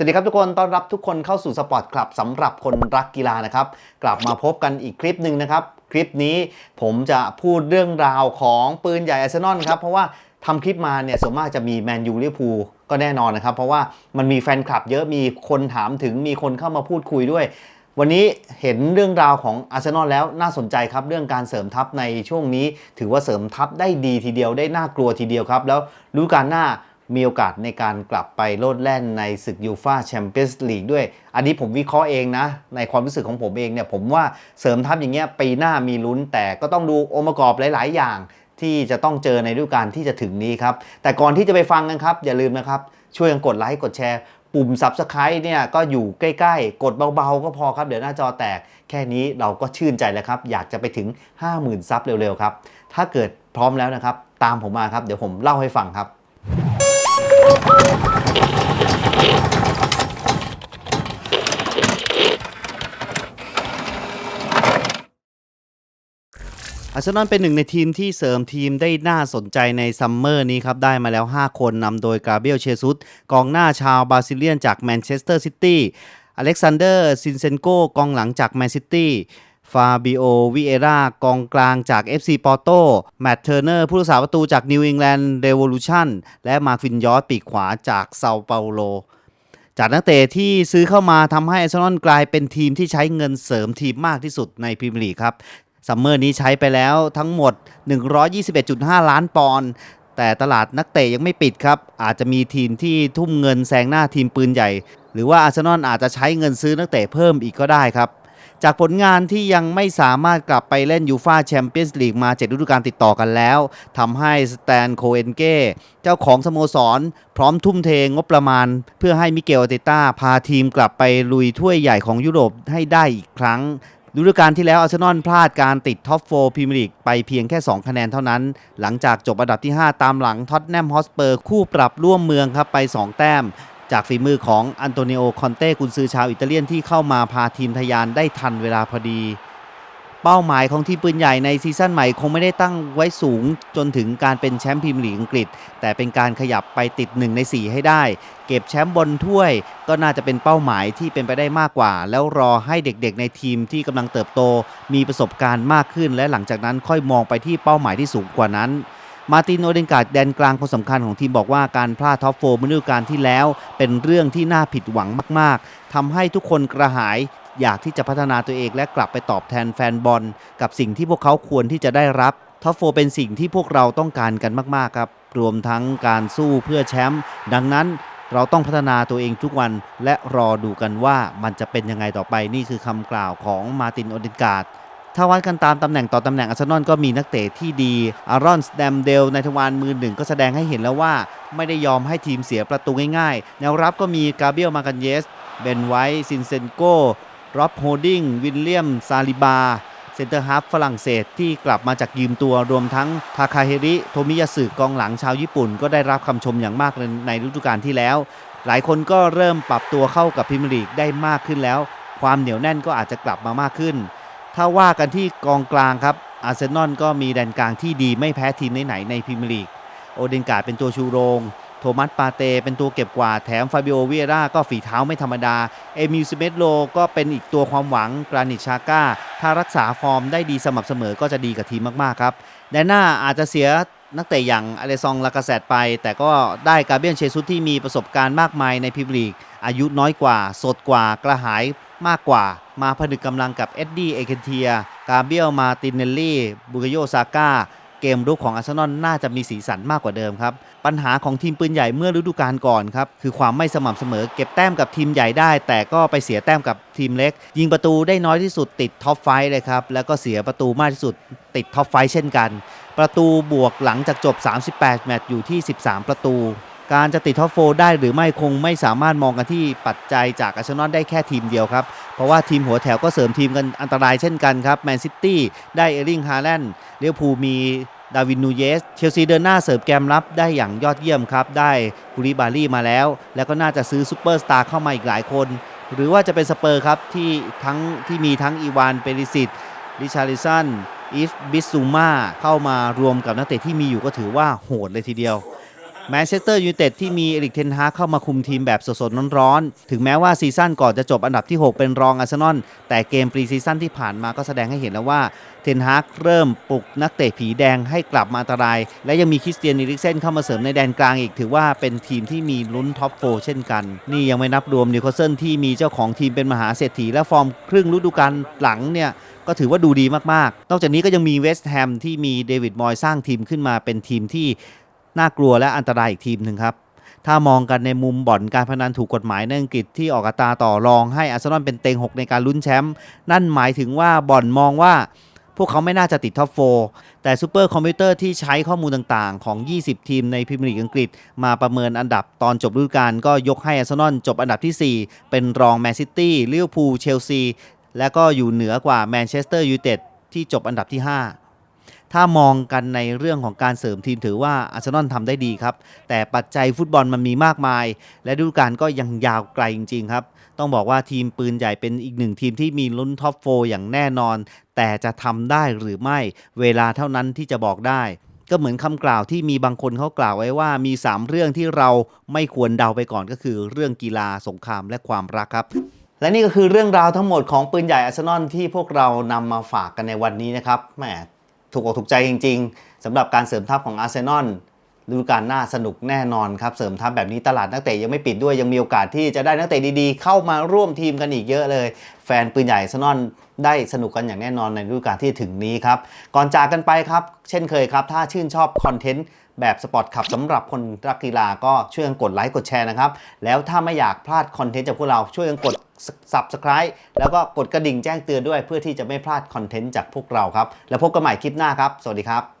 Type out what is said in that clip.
สวัสดีครับทุกคน ต้อนรับทุกคนเข้าสู่สปอร์ตคลับสำหรับคนรักกีฬานะครับ กลับมาพบกันอีกคลิปหนึ่งนะครับ คลิปนี้ผมจะพูดเรื่องราวของปืนใหญ่อาร์เซนอลครับ เพราะว่าทำคลิปมาเนี่ยส่วนมากจะมีแมนยูลิเวอร์พูลก็แน่นอนนะครับ เพราะว่ามันมีแฟนคลับเยอะมีคนถามถึงมีคนเข้ามาพูดคุยด้วย วันนี้เห็นเรื่องราวของอาร์เซนอลแล้วน่าสนใจครับ เรื่องการเสริมทัพในช่วงนี้ ถือว่าเสริมทัพได้ดีทีเดียวได้น่ากลัวทีเดียวครับ แล้วฤดูกาลหน้า มีโอกาสในการกลับไปโลดแล่นในศึกยูฟาแชมเปี้ยนส์ลีกด้วย อันนี้ผมวิเคราะห์เองนะ ในความรู้สึกของผมเองเนี่ย ผมว่าเสริมทัพอย่างเงี้ยปีหน้ามีลุ้น แต่ก็ต้องดูองค์ประกอบหลาย ๆ อย่าง ที่จะต้องเจอในฤดูกาลที่จะถึงนี้ครับ แต่ก่อนที่จะไปฟังกันครับ อย่าลืมนะครับ ช่วยกันกดไลค์กดแชร์ ปุ่ม Subscribe เนี่ยก็อยู่ใกล้ ๆ กดเบา ๆ ก็พอครับเดี๋ยวหน้าจอแตก แค่นี้เราก็ชื่นใจแล้วครับอยากจะไปถึง 50,000ซับเร็วๆครับถ้าเกิดพร้อมแล้วนะครับตามผมมาครับเดี๋ยวผมเล่าให้ฟังครับ อาร์เซนอลเป็นหนึ่งในทีมที่เสริมทีมได้น่าสนใจในซัมเมอร์นี้ครับ ได้มาแล้ว 5 คนนำโดยกาเบรียลเชซุสกองหน้าชาวบราซิเลียนจากแมนเชสเตอร์ซิตี้อเล็กซานเดอร์ซินเซนโกกองหลังจากแมนซิตี้ ฟาบิโอวิเอรากองกลางจาก FC ปอร์โตแมตเทอร์เนอร์ผู้รักษาประตูจากนิวอิงแลนด์เรวอลูชันและมาฟินยอสปีกขวาจากเซาเปาโล จากนักเตะที่ซื้อเข้ามาทำให้อาร์เซนอลกลายเป็นทีมที่ใช้เงินเสริมทีมมากที่สุดในพรีเมียร์ลีกครับซัมเมอร์นี้ใช้ไปแล้วทั้งหมด 121.5 ล้านปอนด์แต่ตลาดนักเตะยังไม่ปิดครับ อาจจะมีทีมที่ทุ่มเงินแซงหน้าทีมปืนใหญ่ หรือว่าอาร์เซนอลอาจจะใช้เงินซื้อนักเตะเพิ่มอีกก็ได้ครับ จากผลงานที่ยังไม่สามารถกลับไปเล่นยูฟาแชมเปี้ยนส์ลีกมา7ฤดูกาลติดต่อกันแล้วทำให้สแตนโคเอนเก้เจ้าของสโมสร พร้อมทุ่มเทงบประมาณ เพื่อให้มิเกลอาเตต้าพาทีมกลับไปลุยถ้วยใหญ่ของยุโรปให้ได้อีกครั้งฤดูกาลที่แล้วอาร์เซนอลพลาดการติดท็อป4พรีเมียร์ลีกไปเพียงแค่ 2 คะแนนเท่านั้น หลังจากจบอันดับที่ 5 ตามหลังท็อตแนมฮอสเปอร์คู่ปรับร่วมเมืองครับไป 2 แต้ม จากฝีมือของอันโตนิโอ คอนเต้กุนซือชาวอิตาเลียนที่เข้ามาพาทีมทะยานได้ทันเวลาพอดี เป้าหมายของทีมปืนใหญ่ในซีซั่นใหม่คงไม่ได้ตั้งไว้สูงจนถึงการเป็นแชมป์พรีเมียร์ลีกอังกฤษ แต่เป็นการขยับไปติด 1 ใน 4 ให้ได้ เก็บแชมป์บนถ้วย ก็น่าจะเป็นเป้าหมายที่เป็นไปได้มากกว่า แล้วรอให้เด็กๆ ในทีมที่กำลังเติบโต มีประสบการณ์มากขึ้น และหลังจากนั้นค่อยมองไปที่เป้าหมายที่สูงกว่านั้น มาตินโอเดนการ์ดแดนกลางคนสำคัญของทีมบอกว่าการพลาดท็อปโฟร์เมื่อฤดูกาลที่แล้ว เป็นเรื่องที่น่าผิดหวังมาก ๆทำให้ทุกคนกระหายอยากที่จะพัฒนาตัวเองและกลับไปตอบแทนแฟนบอล กับสิ่งที่พวกเขาควรที่จะได้รับท็อปโฟร์เป็นสิ่งที่พวกเราต้องการกันมาก ๆ ครับ รวมทั้งการสู้เพื่อแชมป์ดังนั้นเราต้องพัฒนาตัวเองทุกวันและรอดูกันว่ามันจะเป็นยังไงต่อไปนี่คือคำกล่าวของมาตินโอเดนการ์ด ถ้าวัดกันตามตำแหน่งต่อตำแหน่งอาร์เซนอลก็มีนักเตะที่ดี อารอนสแดมเดลในทวารมือหนึ่งก็แสดงให้เห็นแล้วว่า ไม่ได้ยอมให้ทีมเสียประตูง่ายๆ แนวรับก็มีกาเบียลมากันเยส เบนไวท์ซินเซนโกร็อบโฮดดิงวิลเลียม ซาลิบา เซนเตอร์ฮาฟฝรั่งเศสที่กลับมาจากยืมตัวรวมทั้งทาคาเฮริ โทมิยาสึกองหลังชาวญี่ปุ่น ก็ได้รับคำชมอย่างมากในฤดูกาลที่แล้ว หลายคนก็เริ่มปรับตัวเข้ากับพรีเมียร์ลีกได้มากขึ้นแล้ว ความเหนียวแน่นก็อาจจะกลับมามากขึ้น ถ้าว่ากันที่กองกลางครับอาร์เซนอลก็มีแดนกลางที่ดีไม่แพ้ทีมไหนในพรีเมียร์ลีก โอเดนการ์เป็นตัวชูโรง โทมัสปาเตเป็นตัวเก็บกวาดแถมฟาบิโอเวียร่าก็ฝีเท้าไม่ธรรมดา เอมิลสเมธโลก็เป็นอีกตัวความหวังกรานิชชาก้า ถ้ารักษาฟอร์มได้ดีสม่ำเสมอก็จะดีกับทีมมาก ๆ ครับแดนหน้าอาจจะเสียนักเตะอย่างอเลซองลากาเซตไป แต่ก็ได้กาเบียนเชซุสที่มีประสบการณ์มากมายในพรีเมียร์ลีก อายุน้อยกว่า สดกว่ากระหาย มากกว่ามาผนึกกำลังกับเอ็ดดี้เอเคนเทีย กาเบียลมาตินเนลลี่ บุกโยซาก้า เกมรุกของอาร์เซนอลน่าจะมีสีสันมากกว่าเดิมครับ ปัญหาของทีมปืนใหญ่เมื่อฤดูกาลก่อนครับ คือความไม่สม่ำเสมอเก็บแต้มกับทีมใหญ่ได้ แต่ก็ไปเสียแต้มกับทีมเล็ก ยิงประตูได้น้อยที่สุดติดท็อปไฟว์เลยครับ แล้วก็เสียประตูมากที่สุดติดท็อปไฟว์เช่นกัน ประตูบวกหลังจากจบ 38 แมตช์อยู่ที่ 13 ประตู การจะติดท็อปโฟร์ได้หรือไม่คงไม่สามารถมองกันที่ปัจจัยจากอาร์เซนอลได้แค่ทีมเดียวครับ เพราะว่าทีมหัวแถวก็เสริมทีมกันอันตรายเช่นกันครับแมนซิตี้ได้เอริงฮาแลนด์เลียวพูมีดาวินนูเยส เชลซีเดินหน้าเสริมแกมรับได้อย่างยอดเยี่ยมครับ ได้คูริบารี่มาแล้ว แล้วก็น่าจะซื้อซูเปอร์สตาร์เข้ามาอีกหลายคน หรือว่าจะเป็นสเปอร์ครับที่ทั้งที่มีทั้งอีวานเปริสิตริชาริสันอีฟบิสซูมาเข้ามารวมกับนักเตะที่มีอยู่ก็ถือว่าโหดเลยทีเดียว แมนเชสเตอร์ยูไนเต็ดที่มีเอริกเทนฮาเข้ามาคุมทีมแบบสดๆร้อนๆ ถึงแม้ว่าซีซั่นก่อนจะจบอันดับที่ 6 เป็นรองอาร์เซนอลแต่เกมปรีซีซั่นที่ผ่านมาก็แสดงให้เห็นแล้วว่าเทนฮากเริ่มปลุกนักเตะผีแดงให้กลับมาอันตราย และยังมีคริสเตียนอีริกเซนเข้ามาเสริมในแดนกลางอีก ถือว่าเป็นทีมที่มีลุ้นท็อปโฟเช่นกัน นี่ยังไม่นับรวมนิวคาสเซิลที่มีเจ้าของทีมเป็นมหาเศรษฐีและฟอร์มครึ่งฤดูกาลหลังเนี่ยก็ถือว่าดูดีมากๆ นอกจากนี้ก็ยังมีเวสต์แฮมที่มีเดวิดมอยสร้างทีมขึ้นมาเป็นทีมที่ น่ากลัวและอันตรายอีกทีมหนึ่งครับ ถ้ามองกันในมุมบ่อนการพนันถูกกฎหมายในอังกฤษที่ออกตาต่อรองให้อาร์เซนอลเป็นเต็ง 6 ในการลุ้นแชมป์นั่นหมายถึงว่าบ่อนมองว่าพวกเขาไม่น่าจะติดท็อปโฟแต่ซูเปอร์คอมพิวเตอร์ที่ใช้ข้อมูลต่างๆ ของ 20 ทีมในพรีเมียร์ลีกอังกฤษ มาประเมินอันดับตอนจบฤดูกาลก็ยกให้อาร์เซนอลจบอันดับทีสี่4 เป็นรองแมนซิตี้ลิเวอร์พูลเชลซีและก็อยู่เหนือกว่าแมนเชสเตอร์ยูไนเต็ดที่จบอันดับที่ 5 ถ้ามองกันในเรื่องของการเสริมทีมถือว่าอาร์เซนอลทำได้ดีครับ แต่ปัจจัยฟุตบอลมันมีมากมาย และฤดูกาลก็ยังยาวไกลจริงๆครับ ต้องบอกว่าทีมปืนใหญ่เป็นอีกหนึ่งทีมที่มีลุ้นท็อปโฟอย่างแน่นอน แต่จะทำได้หรือไม่เวลาเท่านั้นที่จะบอกได้ก็เหมือนคำกล่าวที่มีบางคนเขากล่าวไว้ว่ามี 3 เรื่องที่เราไม่ควรเดาไปก่อนก็คือ เรื่องกีฬาสงครามและความรักครับ และนี่ก็คือเรื่องราวทั้งหมดของปืนใหญ่อาร์เซนอลที่พวกเรานำมาฝากกันในวันนี้นะครับแหม ถูกอกถูกใจจริง ๆสำหรับการเสริมทัพของอาร์เซนอลฤดูกาลหน้าสนุกแน่นอนครับ เสริมทัพแบบนี้ตลาดนักเตะยังไม่ปิดด้วยยังมีโอกาสที่จะได้นักเตะดีๆ เข้ามาร่วมทีมกันอีกเยอะเลย แฟนปืนใหญ่อาร์เซนอลได้สนุกกันอย่างแน่นอนในฤดูกาลที่ถึงนี้ครับ ก่อนจากกันไปครับ เช่นเคยครับ ถ้าชื่นชอบคอนเทนต์แบบสปอร์ตขับสำหรับคนรักกีฬาก็ช่วยกันกดไลค์กดแชร์นะครับ แล้วถ้าไม่อยากพลาดคอนเทนต์จากพวกเราช่วยกันกด subscribe แล้วก็กดกระดิ่งแจ้งเตือนด้วยเพื่อที่จะไม่พลาดคอนเทนต์จากพวกเราครับ แล้วพบกันใหม่คลิปหน้าครับ สวัสดีครับ